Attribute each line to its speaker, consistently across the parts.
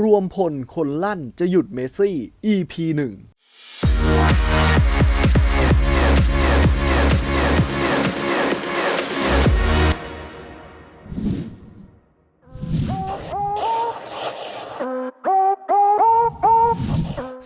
Speaker 1: รวมพลคนลั่นจะหยุดเมสซี่ EP 1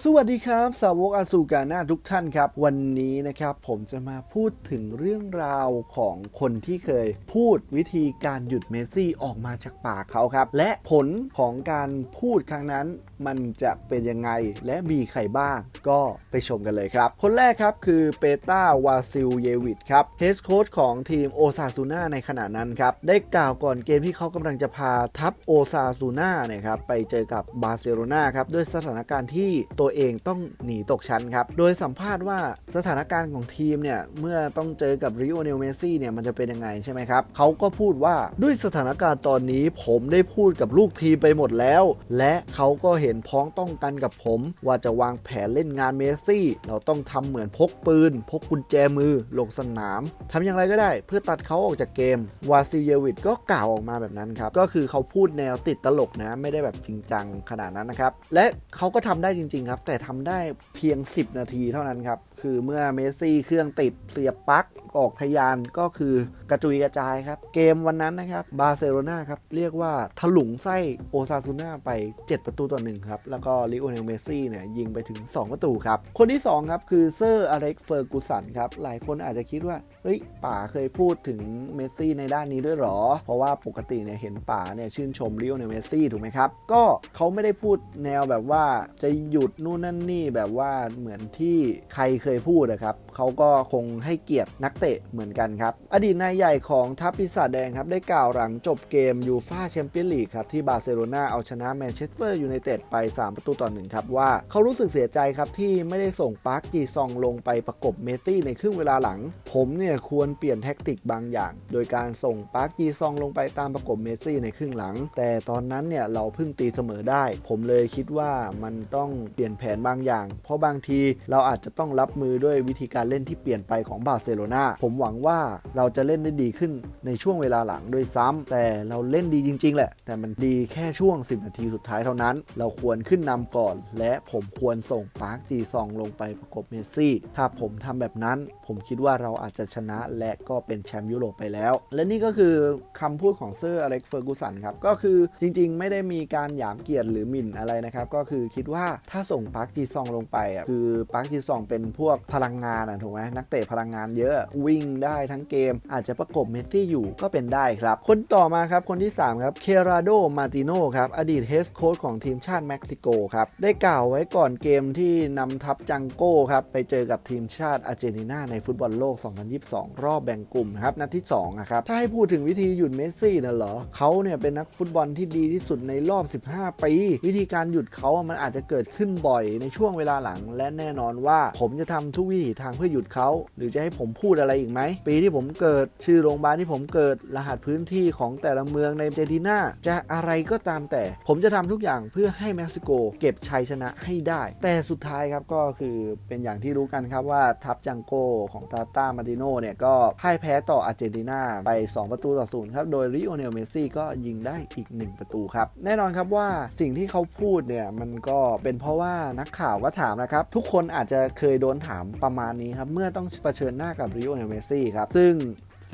Speaker 1: สวัสดีครับ สาวกอาสูกาหน้าทุกท่านครับ วันนี้นะครับผมจะมาพูดถึงเรื่องราวของคนที่เคยพูดวิธีการหยุดเมสซี่ออกมาจากปากเขาครับ และผลของการพูดครั้งนั้น มันจะเป็นยังไงและมีใครบ้าง ก็ไปชมกันเลยครับ คนแรกครับคือเปต้าวาซิลเยวิดครับเฮดโค้ชของทีมโอซาซูน่าในขณะนั้นครับ ได้กล่าวก่อนเกมที่เขากำลังจะพาทัพโอซาซูน่าเนี่ยครับไปเจอกับบาร์เซโลนาครับด้วยสถานการณ์ที่ตัวเองต้องหนีตกชั้นครับ โดยสัมภาษณ์ว่าสถานการณ์ของทีมเนี่ย เมื่อต้องเจอกับริโอเนลเมซี่เนี่ย มันจะเป็นยังไงใช่ไหมครับ เขาก็พูดว่าด้วยสถานการณ์ตอนนี้ผมได้พูดกับลูกทีมไปหมดแล้ว และเขาก็เห็นพ้องต้องกันกับผม ว่าจะวางแผนเล่นงานเมซี่ เราต้องทำเหมือนพกปืน พกกุญแจมือลงสนามทำอย่างไรก็ได้เพื่อตัดเขาออกจากเกมวาซิเยวิดก็กล่าวออกมาแบบนั้นครับก็คือเขาพูดแนวติดตลกนะไม่ได้แบบจริงจังขนาดนั้นนะครับและเขาก็ทำได้จริงๆครับแต่ทำได้เพียง 10 นาทีเท่านั้นครับ คือเมื่อเมสซี่เครื่องติดเสียบปลั๊กออกทยานก็คือกระจุยกระจายครับ เกมวันนั้นนะครับบาร์เซโลนาครับ เรียกว่าถลุงไส้โอซาซูน่าไป 7 ประตูต่อหนึ่งครับ แล้วก็ลิโอเนลเมสซี่เนี่ยยิงไปถึง 2 ประตูครับ คนที่ 2 ครับ คือเซอร์อเล็กเฟอร์กูสันครับ หลายคนอาจจะคิดว่า เฮ้ยป๋าเคยพูดถึงเมสซี่ในด้านนี้ด้วยหรอ เพราะว่าปกติเนี่ยเห็นป๋าเนี่ยชื่นชมลิโอเนลเมสซี่ถูกไหมครับ ก็เขาไม่ได้พูดแนวแบบว่าจะหยุดนู่นนั่นนี่แบบว่าเหมือนที่ใครเคยยพูดนะครับ เขาก็คงให้เกียรตินักเตะเหมือนกันครับ อดีตนายใหญ่ของทัพปีศาจแดงครับ ได้กล่าวหลังจบเกมยูฟ่าแชมเปี้ยนลีกครับ ที่บาร์เซโลนาเอาชนะแมนเชสเตอร์ยูไนเต็ดไป 3 ประตูต่อหนึ่งครับ ว่าเขารู้สึกเสียใจครับ ที่ไม่ได้ส่งปาร์คจีซองลงไปประกบเมตี้ในครึ่งเวลาหลัง ผมเนี่ยควรเปลี่ยนแท็กติกบางอย่าง โดยการส่งปาร์คจีซองลงไปตามประกบเมซี่ในครึ่งหลัง แต่ตอนนั้นเนี่ยเราเพิ่งตีเสมอได้ ผมเลยคิดว่ามันต้องเปลี่ยนแผนบางอย่าง เพราะบางทีเราอาจจะต้องรับมือด้วยวิธีการเล่นที่เปลี่ยนไปของบาร์เซโลนาผมหวังว่าเราจะเล่นได้ดีขึ้นในช่วงเวลาหลังด้วยซ้ำแต่เราเล่นดีจริง ๆ แหละ แต่มันดีแค่ช่วง 10 นาทีสุดท้ายเท่านั้น เราควรขึ้นนำก่อน และผมควรส่งปาร์คจีซองลงไปประกบเมสซี่ ถ้าผมทำแบบนั้น ผมคิดว่าเราอาจจะชนะและก็เป็นแชมป์ยุโรปไปแล้ว และนี่ก็คือคำพูดของเซอร์อเล็กเฟอร์กูสันครับ ก็คือจริง ๆ ไม่ได้มีการหยามเกียรติหรือหมิ่นอะไรนะครับ ก็คือคิดว่าถ้าส่งปาร์คจีซองลงไปอะคือปาร์คจีซองเป็นพวกพลังงานอะถูกไหมนักเตะพลังงานเยอะวิ่งได้ทั้งเกม อาจจะประกบเมสซี่อยู่ก็เป็นได้ครับ คนต่อมาครับคนที่ 3 ครับเคราโดมาติโนครับ อดีตเฮดโค้ชของทีมชาติเม็กซิโกครับ ได้กล่าวไว้ก่อนเกมที่นำทัพจังโก้ครับ ไปเจอกับทีมชาติอาร์เจนตินาในฟุตบอลโลก 2022 รอบแบ่งกลุ่มครับ นัดที่2นะครับ ถ้าให้พูดถึงวิธีหยุดเมสซี่นะเหรอเขาเนี่ยเป็นนักฟุตบอลที่ดีที่สุดในรอบ 15 ปี วิธีการหยุดเขามันอาจจะเกิดขึ้นบ่อยในช่วงเวลาหลัง และแน่นอนว่าผมจะทำทุกวิถีทางพื่อหยุดเขาหรือจะให้ผมพูดอะไรอีกไหม ปีที่ผมเกิดชื่อโรงพยาบาลที่ผมเกิดรหัสพื้นที่ของแต่ละเมืองในอาร์เจนตินาจะอะไรก็ตามแต่ ผมจะทำทุกอย่างเพื่อให้เม็กซิโก เก็บชัยชนะให้ได้ แต่สุดท้ายครับก็คือเป็นอย่างที่รู้กันครับว่าทัพจังโกของตาตามาติโนเนี่ยก็พ่ายแพ้ต่ออาร์เจนตินาไป 2 ประตูต่อศูนย์ครับ โดยริโอเนลเมสซี่ก็ยิงได้อีก 1 ประตูครับ แน่นอนครับว่าสิ่งที่เขาพูดเนี่ยมันก็เป็นเพราะว่านักข่าวก็ถามนะครับ ทุกคนอาจจะเคยโดนถามประมาณนี้ครับ เมื่อต้องเผชิญหน้ากับริโอเนลเมสซี่ครับ ซึ่ง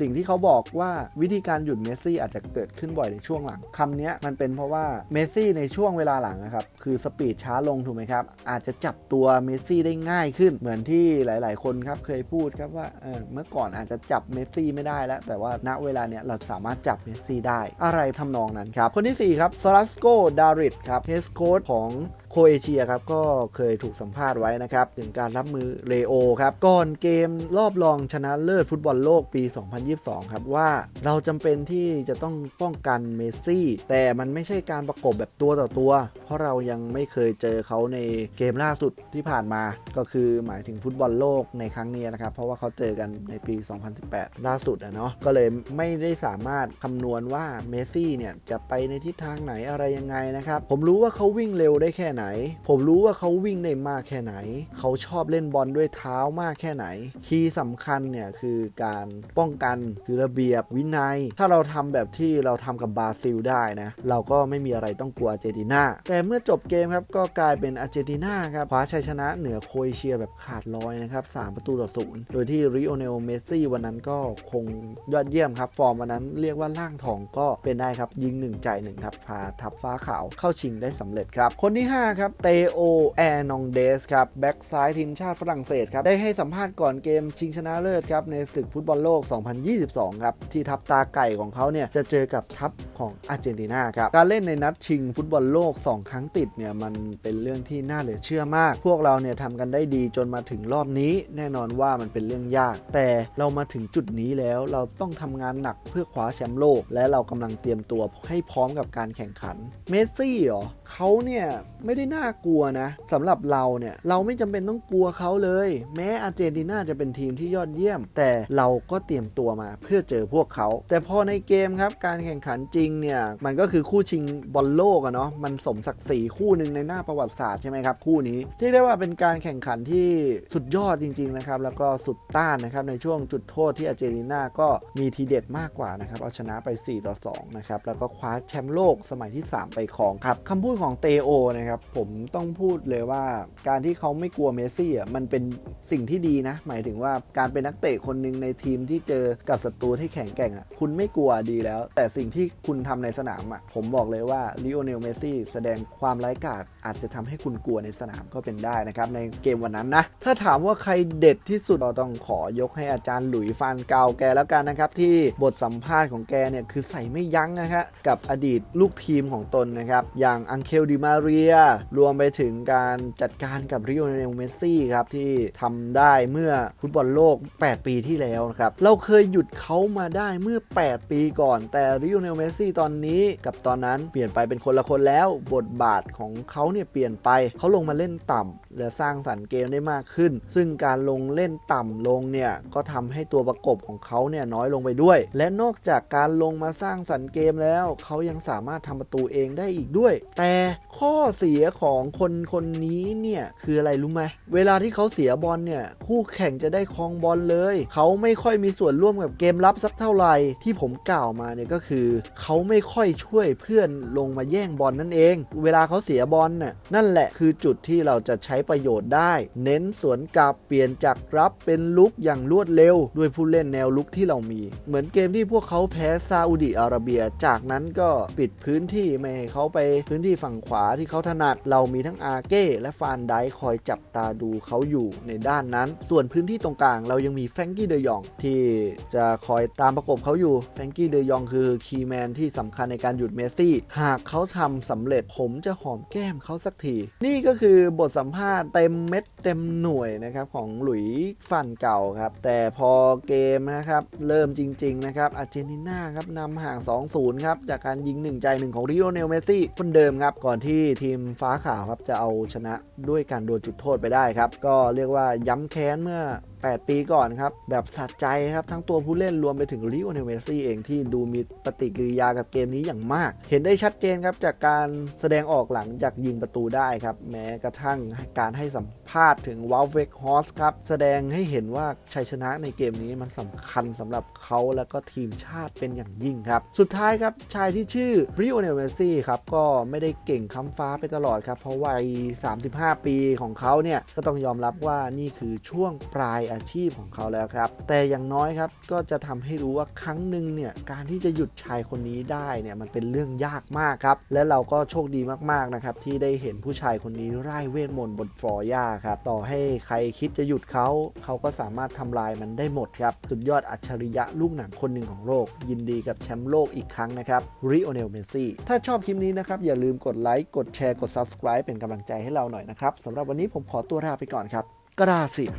Speaker 1: สิ่งที่เขาบอกว่าวิธีการหยุดเมสซี่อาจจะเกิดขึ้นบ่อยในช่วงหลังคำนี้มันเป็นเพราะว่าเมสซี่ในช่วงเวลาหลังนะครับ คือสปีดช้าลงถูกไหมครับ อาจจะจับตัวเมสซี่ได้ง่ายขึ้นเหมือนที่หลาย ๆ คนครับเคยพูดครับว่าเออเมื่อก่อนอาจจะจับเมสซี่ไม่ได้แล้ว แต่ว่าณเวลาเนี้ยเราสามารถจับเมสซี่ได้ อะไรทำนองนั้นครับ คนที่ 4 ครับซารัสโกดาริดครับเฮสโค้ดของโคเอเชียครับก็เคยถูกสัมภาษณ์ไว้นะครับ ถึงการรับมือเลโอครับ ก่อนเกมรอบรองชนะเลิศฟุตบอลโลกปี 2022 ครับ ว่าเราจำเป็นที่จะต้องป้องกันเมสซี่ แต่มันไม่ใช่การประกบแบบตัวต่อตัว เพราะเรายังไม่เคยเจอเขาในเกมล่าสุดที่ผ่านมา ก็คือหมายถึงฟุตบอลโลกในครั้งนี้นะครับ เพราะว่าเขาเจอกันในปี 2018 ล่าสุดอะเนาะก็เลยไม่ได้สามารถคำนวณว่าเมสซี่เนี่ยจะไปในทิศทางไหนอะไรยังไงนะครับผมรู้ว่าเขาวิ่งเร็วได้แค่ไหน ผมรู้ว่าเขาวิ่งได้มากแค่ไหน เขาชอบเล่นบอลด้วยเท้ามากแค่ไหน คีย์สำคัญเนี่ยคือการป้องกันคือระเบียบวินัย ถ้าเราทำแบบที่เราทำกับบราซิลได้นะ เราก็ไม่มีอะไรต้องกลัวอาร์เจนตินา แต่เมื่อจบเกมครับก็กลายเป็นอาร์เจนตินาครับคว้าชัยชนะเหนือโครเอเชียแบบขาดลอยนะครับ3ประตูต่อศูนย์โดยที่ริโอเนลเมสซี่วันนั้นก็คงยอดเยี่ยมครับ ฟอร์มวันนั้นเรียกว่าล่างทองก็เป็นได้ครับยิงหนึ่งใจหนึ่งครับพาทัพฟ้าขาวเข้าชิงได้สำเร็จครับ คนที่ 5ครับ เตโอ แอนองเดสครับ แบ็กซ้ายทีมชาติฝรั่งเศสครับ ได้ให้สัมภาษณ์ก่อนเกมชิงชนะเลิศครับ ในศึกฟุตบอลโลก 2022 ครับ ที่ทัพตาไก่ของเขาเนี่ย จะเจอกับทัพของอาร์เจนตินาครับ การเล่นในนัดชิงฟุตบอลโลก 2 ครั้งติดเนี่ย มันเป็นเรื่องที่น่าเหลือเชื่อมาก พวกเราเนี่ยทำกันได้ดีจนมาถึงรอบนี้ แน่นอนว่ามันเป็นเรื่องยาก แต่เรามาถึงจุดนี้แล้วเราต้องทำงานหนักเพื่อคว้าแชมป์โลก และเรากำลังเตรียมตัวให้พร้อมกับการแข่งขัน เมสซี่เหรอเขาเนี่ยไม่ได้น่ากลัวนะสำหรับเราเนี่ยเราไม่จำเป็นต้องกลัวเขาเลย แม้อาร์เจนตินาจะเป็นทีมที่ยอดเยี่ยม แต่เราก็เตรียมตัวมาเพื่อเจอพวกเขา แต่พอในเกมครับการแข่งขันจริงเนี่ยมันก็คือคู่ชิงบอลโลกอะเนาะมันสมศักดิ์ศรีคู่หนึ่งในหน้าประวัติศาสตร์ใช่ไหมครับคู่นี้ที่ได้ว่าเป็นการแข่งขันที่สุดยอดจริงๆนะครับแล้วก็สุดต้านนะครับในช่วงจุดโทษที่อาร์เจนตินาก็มีทีเด็ดมากกว่านะครับเอาชนะไป4ต่อ2นะครับแล้วก็คว้าแชมป์โลกสมัยที่ 3 ไปครองครับคำพูดของเตโอนะครับผมต้องพูดเลยว่าการที่เขาไม่กลัวเมสซี่อะมันเป็นสิ่งที่ดีนะ หมายถึงว่าการเป็นนักเตะคนหนึ่งในทีมที่เจอกับศัตรูที่แข็งแกร่งอะคุณไม่กลัวดีแล้ว แต่สิ่งที่คุณทำในสนามอะผมบอกเลยว่าลิโอเนลเมสซี่แสดงความไร้กาจอาจจะทำให้คุณกลัวในสนามก็เป็นได้นะครับในเกมวันนั้นนะ ถ้าถามว่าใครเด็ดที่สุดเราต้องขอยกให้อาจารย์หลุยฟานเกาแกแล้วกันนะครับที่บทสัมภาษณ์ของแกเนี่ยคือใส่ไม่ยั้งนะครับกับอดีตลูกทีมของตนนะครับอย่างอังเคลดิมาเรีย รวมไปถึงการจัดการกับริโอเนลเมสซี่ครับที่ทำได้เมื่อฟุตบอลโลก 8 ปีที่แล้วนะครับ เราเคยหยุดเขามาได้เมื่อ 8 ปีก่อน แต่ริโอเนลเมสซี่ตอนนี้กับตอนนั้นเปลี่ยนไปเป็นคนละคนแล้วบทบาทของเขาเนี่ยเปลี่ยนไปเขาลงมาเล่นต่ำและสร้างสรรค์เกมได้มากขึ้น ซึ่งการลงเล่นต่ำลงเนี่ยก็ทำให้ตัวประกบของเขาเนี่ยน้อยลงไปด้วย และนอกจากการลงมาสร้างสรรค์เกมแล้ว เขายังสามารถทำประตูเองได้อีกด้วย แต่ข้อเสียของคนคนนี้เนี่ยคืออะไรรู้ไหมเวลาที่เขาเสียบอลเนี่ยคู่แข่งจะได้ครองบอลเลย เขาไม่ค่อยมีส่วนร่วมกับเกมรับสักเท่าไหร่ที่ผมกล่าวมาเนี่ยก็คือ เขาไม่ค่อยช่วยเพื่อนลงมาแย่งบอลนั่นเอง เวลาเขาเสียบอลน่ะนั่นแหละคือจุดที่เราจะใช้ประโยชน์ได้ เน้นสวนกลับเปลี่ยนจากรับเป็นลุกอย่างรวดเร็ว ด้วยผู้เล่นแนวลุกที่เรามี เหมือนเกมที่พวกเขาแพ้ซาอุดิอาระเบีย จากนั้นก็ปิดพื้นที่ไม่ให้เขาไปพื้นที่ฝั่งั่งขวาที่เขาถนัด เรามีทั้งอาเก้และฟานไดคอยจับตาดูเขาอยู่ในด้านนั้น ส่วนพื้นที่ตรงกลางเรายังมีแฟรงกี้เดยองที่จะคอยตามประกบเขาอยู่แฟรงกี้เดยองคือคีย์แมนที่สำคัญในการหยุดเมสซี่ หากเขาทำสำเร็จผมจะหอมแก้มเขาสักที นี่ก็คือบทสัมภาษณ์เต็มเม็ดเต็มหน่วยนะครับของหลุยส์ฟันเก่าครับ แต่พอเกมนะครับ เริ่มจริง ๆ นะครับอาร์เจนตินาครับนำห่าง 2-0 ครับ จากการยิง 1 ใจหนึ่งของริโอเนลเมสซี่คนเดิมครับก่อนที่ทีมฟ้าขาวครับจะเอาชนะด้วยการโดนจุดโทษไปได้ครับ ก็เรียกว่าย้ำแค้นเมื่อ8 ปีก่อนครับ แบบสะใจครับ ทั้งตัวผู้เล่นรวมไปถึงลิโอเนลเมสซี่เองที่ดูมีปฏิกิริยากับเกมนี้อย่างมาก เห็นได้ชัดเจนครับ จากการแสดงออกหลังจากยิงประตูได้ครับ แม้กระทั่งการให้สัมภาษณ์ถึงวอลเวกฮอสครับ แสดงให้เห็นว่าชัยชนะในเกมนี้มันสำคัญสำหรับเขาและก็ทีมชาติเป็นอย่างยิ่งครับ สุดท้ายครับชายที่ชื่อริโอเนลเมสซี่ครับก็ไม่ได้เก่งค้ำฟ้าไปตลอดครับเพราะวัย 35 ปีของเขาเนี่ยก็ต้องยอมรับว่านี่คือช่วงปลายอาชีพของเขาแล้วครับ แต่อย่างน้อยครับก็จะทำให้รู้ว่าครั้งหนึ่งเนี่ยการที่จะหยุดชายคนนี้ได้เนี่ยมันเป็นเรื่องยากมากครับและเราก็โชคดีมากๆนะครับที่ได้เห็นผู้ชายคนนี้ไร่เวทมนต์บนฟลอร์ย่าครับต่อให้ใครคิดจะหยุดเขาเขาก็สามารถทำลายมันได้หมดครับสุดยอดอัจฉริยะลูกหนังคนหนึ่งของโลก ยินดีกับแชมป์โลกอีกครั้งนะครับริโอเนลเมซี่ถ้าชอบคลิปนี้นะครับอย่าลืมกดไลค์กดแชร์กด subscribe เป็นกำลังใจให้เราหน่อยนะครับสำหรับวันนี้ผมขอตัวลาไปก่อนครับกราเซีย